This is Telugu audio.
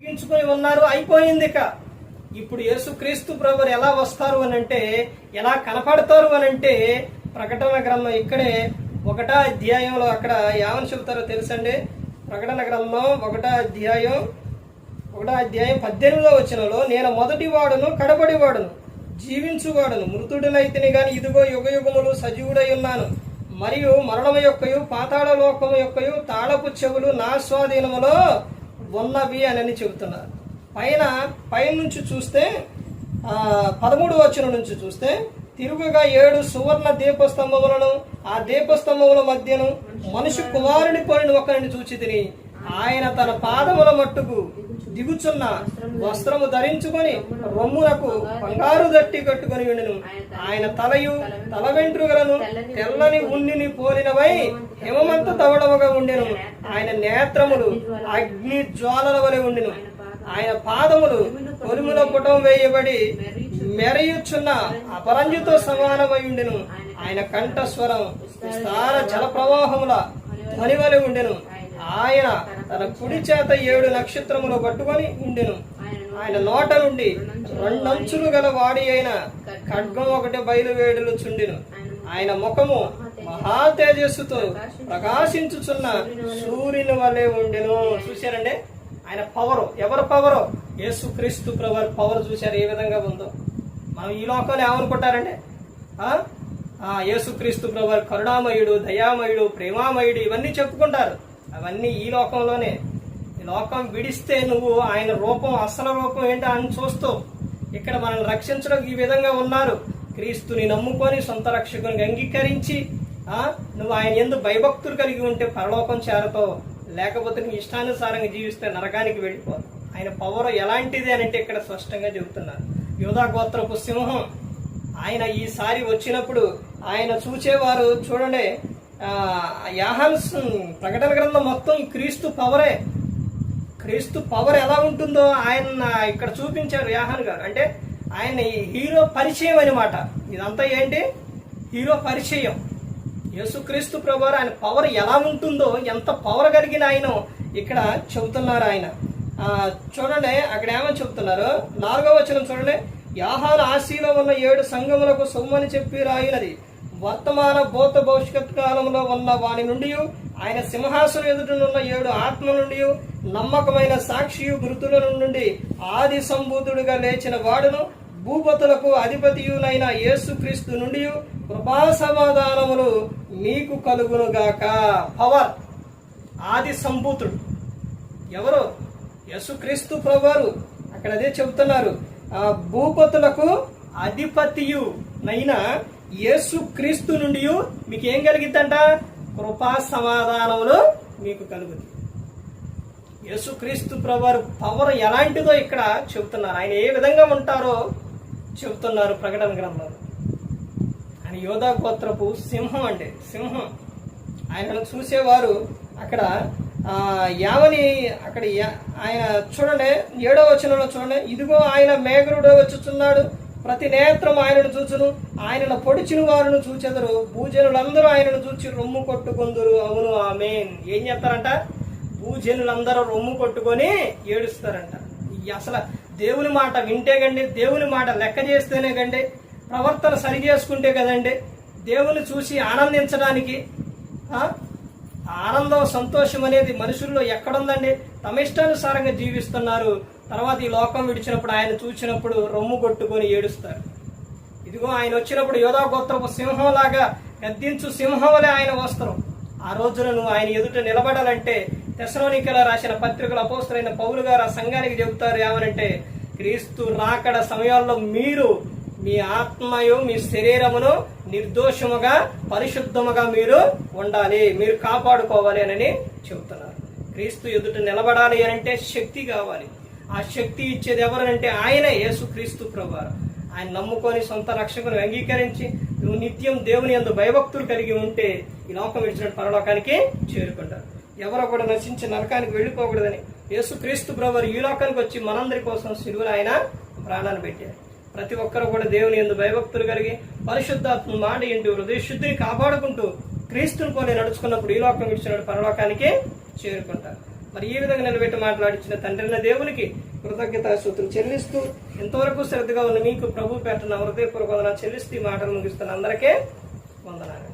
ముగించుకొని ఉన్నారు అయిపోయింది ఇక. ఇప్పుడు యేసుక్రీస్తు ప్రభు ఎలా వస్తారు అని అంటే ఎలా కనపడతారు అని అంటే ప్రకటన గ్రంథం ఇక్కడే ఒకటా అధ్యాయంలో అక్కడ ఏమని చెబుతారో తెలుసండి? ప్రకటన గ్రంథం ఒకటా అధ్యాయం ఒకటా అధ్యాయం పద్దెనిమిదో వచ్చినలో నేను మొదటి వాడును కడబడి వాడును జీవించువాడును మృతుడినైతిని గాని ఇదిగో యుగ యుగములు సజీవుడై ఉన్నాను. మరియు మరణము యొక్కయు పాతాళ లోకము యొక్కయు తాళపు చెవులు నా స్వాధీనములో ఉన్నవి అని చెబుతున్నారు పైన పైనుంచి చూస్తే పదమూడు వచ్చిన నుంచి చూస్తే తిరుగుగా ఏడు సువర్ణ దీపస్తంభములను ఆ దీపస్తంభముల మధ్యను మనిషి కుమారుని పోలిన ఒకరిని చూచి తిని ఆయన తన పాదముల మట్టుకు దిగుచున్న వస్త్రము ధరించుకొని రొమ్మునకు బంగారు దట్టి కట్టుకొని ఉండెను. ఆయన తలయు తల వెంట్రుకలను తెల్లని ఉన్నిని పోలినవై హిమమంత తవడవగా ఉండెను. ఆయన నేత్రములు అగ్ని జ్వాలల వలె ఉండెను. ఆయన పాదములు కొలుముల పుటం వేయబడి మెరయుచున్న అపరంజితో సమానమై ఉండెను. ఆయన కంఠస్వరం విస్తార జల ప్రవాహముల ధ్వనివలి ఉండెను. ఆయన తన కుడి చేత ఏడు నక్షత్రములు పట్టుకొని ఉండెను. ఆయన నోట నుండి రెండంచులు గల వాడి అయిన ఖడ్గం ఒకటి బయలువేడులు చుండెను. ఆయన ముఖము మహా తేజస్సుతో ప్రకాశించుచున్న సూర్యుని వలె ఉండెను. చూశారండి? ఆయన పవరు. ఎవరు పవరు? యేసు క్రీస్తు ప్రవర్ పవర్ చూశారు. ఏ విధంగా ఉందో. మనం ఈ లోకంలో ఏమనుకుంటారండి? ఆ? ఆ యేసుక్రీస్తు ప్రభు కరుణామయుడు దయామయుడు ప్రేమామయుడు ఇవన్నీ చెప్పుకుంటారు. అవన్నీ ఈ లోకంలోనే. ఈ లోకం విడిస్తే నువ్వు ఆయన రూపం అసలు రూపం ఏంటో అని చూస్తూ ఇక్కడ మనల్ని రక్షించడం ఈ విధంగా ఉన్నారు. క్రీస్తుని నమ్ముకొని సొంత రక్షకుని అంగీకరించి నువ్వు ఆయన ఎందు భయభక్తులు కలిగి ఉంటే పరలోకం చేరతావు. లేకపోతే నీ ఇష్టానుసారంగా జీవిస్తే నరకానికి వెళ్ళిపోదు ఆయన పవర్ ఎలాంటిది అని అంటే ఇక్కడ స్పష్టంగా చెబుతున్నారు. యోధా గోత్రపు సింహం ఆయన ఈసారి వచ్చినప్పుడు ఆయన చూచేవారు చూడండి యాహన్స్ యాహాన్ ప్రకటన గ్రంథం మొత్తం ఈ క్రీస్తు పవరే. క్రీస్తు పవర్ ఎలా ఉంటుందో ఆయన ఇక్కడ చూపించారు యాహాన్ గారు. అంటే ఆయన ఈ హీరో పరిచయం అనమాట ఇదంతా ఏంటి? హీరో పరిచయం. యేసుక్రీస్తు ప్రభు ఆయన పవర్ ఎలా ఉంటుందో ఎంత పవర్ కలిగిన ఆయన ఇక్కడ చెబుతున్నారు ఆయన. చూడండి అక్కడ ఏమని చెబుతున్నారు? నాలుగో వచనం చూడండి. యాహాన్ ఆశీలో ఉన్న ఏడు సంఘములకు సొమ్మని చెప్పి రాయినది వర్తమాన భూత భవిష్యత్ కాలంలో ఉన్న వాని నుండి ఆయన సింహాసనం ఎదుటనున్న ఏడు ఆత్మ నుండి నమ్మకమైన సాక్షియు గురుతుల నుండి ఆది సంబూతుడుగా లేచిన వాడును భూపతులకు అధిపతియునైన యేసుక్రీస్తు నుండి కృపా సమాధానములు మీకు కలుగునుగాక. పవర్. ఆది సంభూతుడు. ఎవరు? యేసుక్రీస్తు ప్రభువారు. అక్కడ అదే చెబుతున్నారు. భూపతులకు అధిపతియునైనా నైనా యేసు క్రీస్తు నుండి మీకు ఏం కలిగిద్దంట? కృపా సమాధానములు మీకు కలుగుతుంది యేసుక్రీస్తు ప్రభువారు పవర్ ఎలాంటిదో ఇక్కడ చెబుతున్నారు. ఆయన ఏ విధంగా ఉంటారో చెబుతున్నారు ప్రకటన గ్రంథంలో. ఆయన యోధా గోత్రపు సింహం అంటే సింహం. ఆయనను చూసేవారు అక్కడ యావని అక్కడ యా- ఆయన చూడండి ఏడో వచనంలో చూడండి ఇదిగో ఆయన మేఘరుడు వచ్చుచున్నాడు. ప్రతి నేత్రం ఆయనను చూచును ఆయనను పొడిచిన వారును చూచెదరు. భూజనులందరూ ఆయనను చూచి రొమ్ము కొట్టుకుందరు. అవును ఆమెన్. ఏం చేస్తారంట? భూజనులందరూ రొమ్ము కొట్టుకొని ఏడుస్తారంట. అసలు దేవుని మాట వింటే గండి దేవుని మాట లెక్క చేస్తేనే గండి ప్రవర్తన సరి చేసుకుంటే కదండి. దేవుని చూసి ఆనందించడానికి ఆనందం సంతోషం అనేది మనుషుల్లో ఎక్కడుందండి? తమ ఇష్టానుసారంగా జీవిస్తున్నారు. తర్వాత ఈ లోకం విడిచినప్పుడు ఆయన చూసినప్పుడు రొమ్ము కొట్టుకొని ఏడుస్తారు. ఇదిగో ఆయన వచ్చినప్పుడు యోధా గోత్రపు సింహంలాగా గద్దించు సింహం ఆయన వస్త్రం. ఆ రోజున నువ్వు ఆయన ఎదుట నిలబడాలంటే తెసలోనికల రాసిన పత్రికల అపోస్తులైన పౌలు గారు ఆ సంఘానికి చెబుతారు ఏమనంటే క్రీస్తు రాకడ సమయాల్లో మీరు మీ ఆత్మయు మీ శరీరమును నిర్దోషముగా పరిశుద్ధముగా మీరు ఉండాలి. మీరు కాపాడుకోవాలి అని చెబుతున్నారు. క్రీస్తు ఎదుట నిలబడాలి అని అంటే శక్తి కావాలి. ఆ శక్తి ఇచ్చేది ఎవరనంటే ఆయనే యేసు క్రీస్తు ప్రభువారు. ఆయన నమ్ముకొని సొంత రక్షకుని అంగీకరించి నువ్వు నిత్యం దేవుని ఎందు భయభక్తులు కలిగి ఉంటే ఈ లోకం ఇచ్చిన పరలోకానికి చేరుకుంటారు. ఎవరో కూడా నశించి నరకానికి వెళ్ళిపోకూడదని యేసు క్రీస్తు ప్రభువారు ఈ లోకానికి వచ్చి మనందరి కోసం సిలువను ఆయన ప్రాణాలు పెట్టారు. ప్రతి ఒక్కరు కూడా దేవుని ఎందు భయభక్తులు కలిగి పరిశుద్ధాత్మ మాట ఏంటి హృదయ శుద్ధిని కాపాడుకుంటూ క్రీస్తుని పోనీ నడుచుకున్నప్పుడు ఈ లోకం విడిచిన పరలోకానికి చేరుకుంటారు. మరి ఈ విధంగా నిలబెట్టి మాట్లాడించిన తండ్రిన దేవునికి కృతజ్ఞత సూత్రం చెల్లిస్తూ ఎంతవరకు శ్రద్ధగా ఉన్న మీకు ప్రభు పెట్టిన హృదయపూర్వక చెల్లిస్తూ ఈ మాటలు ముగిస్తున్న అందరికీ వందనాలు.